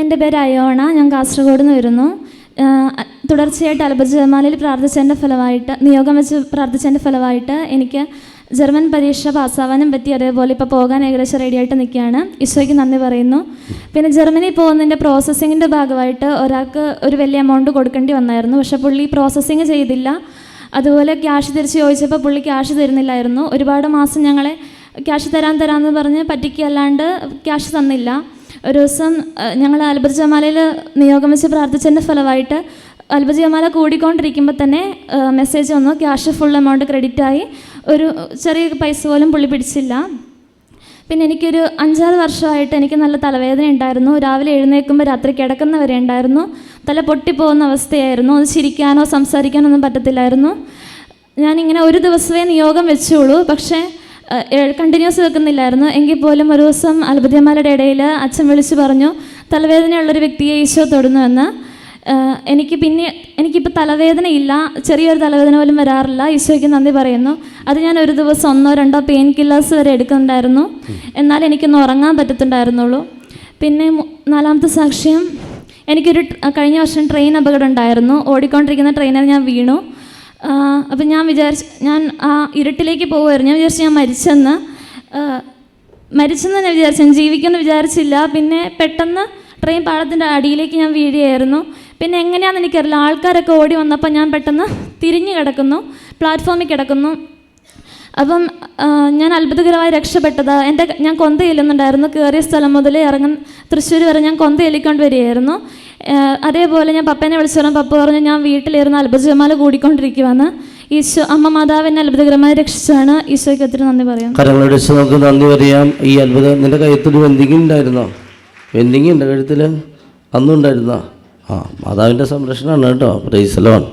എന്റെ പേര് അയോണ ഞാൻ കാസർഗോഡ് നിന്ന് വരുന്നു. തുടർച്ചയായിട്ട് അൽബർ ജമാലിൽ പ്രാർത്ഥിച്ചതിന്റെ ഫലമായിട്ട് നിയോഗം വെച്ച് പ്രാർത്ഥിച്ചതിന്റെ ഫലമായിട്ട് എനിക്ക് ജർമ്മൻ പരീക്ഷ പാസ്സാവാനും പറ്റി അതേപോലെ ഇപ്പോൾ പോകാൻ ഏകദേശം റെഡി ആയിട്ട് നിൽക്കുകയാണ്. ഈശോയ്ക്ക് നന്ദി പറയുന്നു. പിന്നെ ജർമ്മനി പോകുന്നതിന്റെ പ്രോസസ്സിങ്ങിന്റെ ഭാഗമായിട്ട് ഒരാൾക്ക് ഒരു വലിയ എമൗണ്ട് കൊടുക്കേണ്ടി വന്നായിരുന്നു. പക്ഷേ പുള്ളി പ്രോസസ്സിങ് ചെയ്തില്ല. അതുപോലെ ക്യാഷ് തിരിച്ച് ചോദിച്ചപ്പോൾ പുള്ളി ക്യാഷ് തരുന്നില്ലായിരുന്നു. ഒരുപാട് മാസം ഞങ്ങളെ ക്യാഷ് തരാൻ തരാമെന്ന് പറഞ്ഞ് പറ്റിക്കല്ലാണ്ട് ക്യാഷ് തന്നില്ല. ഒരു ദിവസം ഞങ്ങൾ അൽബർ ജമാലയിൽ നിയോഗം വെച്ച് പ്രാർത്ഥിച്ചതിന്റെ ഫലമായിട്ട് അത്ഭുത ജമാല കൂടിക്കൊണ്ടിരിക്കുമ്പോൾ തന്നെ മെസ്സേജ് വന്നു. ക്യാഷ് ഫുൾ എമൗണ്ട് ക്രെഡിറ്റ് ആയി. ഒരു ചെറിയ പൈസ പോലും പുള്ളി പിടിച്ചില്ല. പിന്നെ എനിക്കൊരു അഞ്ചാറ് വർഷമായിട്ട് എനിക്ക് നല്ല തലവേദന ഉണ്ടായിരുന്നു. രാവിലെ എഴുന്നേൽക്കുമ്പോൾ രാത്രി കിടക്കുന്നവരെ ഉണ്ടായിരുന്നു. തല പൊട്ടിപ്പോകുന്ന അവസ്ഥയായിരുന്നു. അത് ചിരിക്കാനോ സംസാരിക്കാനോ ഒന്നും പറ്റത്തില്ലായിരുന്നു. ഞാനിങ്ങനെ ഒരു ദിവസമേ നിയോഗം വെച്ചുള്ളൂ. പക്ഷേ കണ്ടിന്യൂസ് വെക്കുന്നില്ലായിരുന്നു. എങ്കിൽ പോലും ഒരു ദിവസം അത്ഭുതമാരുടെ ഇടയിൽ അച്ഛൻ വിളിച്ച് പറഞ്ഞു തലവേദനയുള്ളൊരു വ്യക്തിയെ ഈശോ തൊടുന്നുവെന്ന് എനിക്ക് പിന്നെ എനിക്കിപ്പോൾ തലവേദന ഇല്ല ചെറിയൊരു തലവേദന പോലും വരാറില്ല. ഈശോയ്ക്ക് നന്ദി പറയുന്നു. അത് ഞാൻ ഒരു ദിവസം ഒന്നോ രണ്ടോ പെയിൻ കില്ലേഴ്സ് വരെ എടുക്കുന്നുണ്ടായിരുന്നു. എന്നാൽ എനിക്കൊന്ന് ഉറങ്ങാൻ പറ്റത്തുണ്ടായിരുന്നുള്ളൂ. പിന്നെ നാലാമത്തെ സാക്ഷ്യം എനിക്കൊരു കഴിഞ്ഞ വർഷം ട്രെയിൻ അപകടം ഉണ്ടായിരുന്നു. ഓടിക്കൊണ്ടിരിക്കുന്ന ട്രെയിനിൽ ഞാൻ വീണു. അപ്പം ഞാൻ വിചാരിച്ച് ഞാൻ ആ ഇരുട്ടിലേക്ക് പോകുമായിരുന്നു ഞാൻ വിചാരിച്ചു ഞാൻ മരിച്ചെന്ന്. മരിച്ചെന്ന് ഞാൻ വിചാരിച്ചു. ഞാൻ ജീവിക്കുമെന്ന് വിചാരിച്ചില്ല. പിന്നെ പെട്ടെന്ന് ട്രെയിൻ പാളത്തിന്റെ അടിയിലേക്ക് ഞാൻ വീഴുകയായിരുന്നു. പിന്നെ എങ്ങനെയാണെന്ന് എനിക്കറിയില്ല. ആൾക്കാരൊക്കെ ഓടി വന്നപ്പോൾ ഞാൻ പെട്ടെന്ന് തിരിഞ്ഞു കിടക്കുന്നു. പ്ലാറ്റ്ഫോമിൽ കിടക്കുന്നു. അപ്പം ഞാൻ അത്ഭുതകരമായി രക്ഷപ്പെട്ടത്. എന്റെ ഞാൻ കൊന്ത ചെല്ലുന്നുണ്ടായിരുന്നു കയറിയ സ്ഥലം മുതൽ ഇറങ്ങുന്ന തൃശ്ശൂർ വരെ ഞാൻ കൊന്ത ചെല്ലിക്കൊണ്ട് വരികയായിരുന്നു. അതേപോലെ ഞാൻ പപ്പേനെ വിളിച്ചു പറഞ്ഞു പപ്പ പറഞ്ഞു ഞാൻ വീട്ടിലിരുന്ന് അത്ഭുതജമാല കൂടിക്കൊണ്ടിരിക്കുവാന്ന് ഈശോ അമ്മ മാതാവിനെ അത്ഭുതകരമായി രക്ഷിച്ചാണ് ഈശോയ്ക്ക് ഒത്തിരി നന്ദി പറയാം. കരങ്ങളുടെ നമുക്ക് നന്ദി പറയാം. ഈ അത്ഭുതം നിന്റെ കയ്യത്തിൽ വെന്തിങ് ഉണ്ടായിരുന്നോ? വെന്തിങ് ഉണ്ട് കഴുത്തിൽ? അന്നുണ്ടായിരുന്നോ? ആ മാതാവിന്റെ സംരക്ഷണമാണ് കേട്ടോ. പ്രൈസലോൺ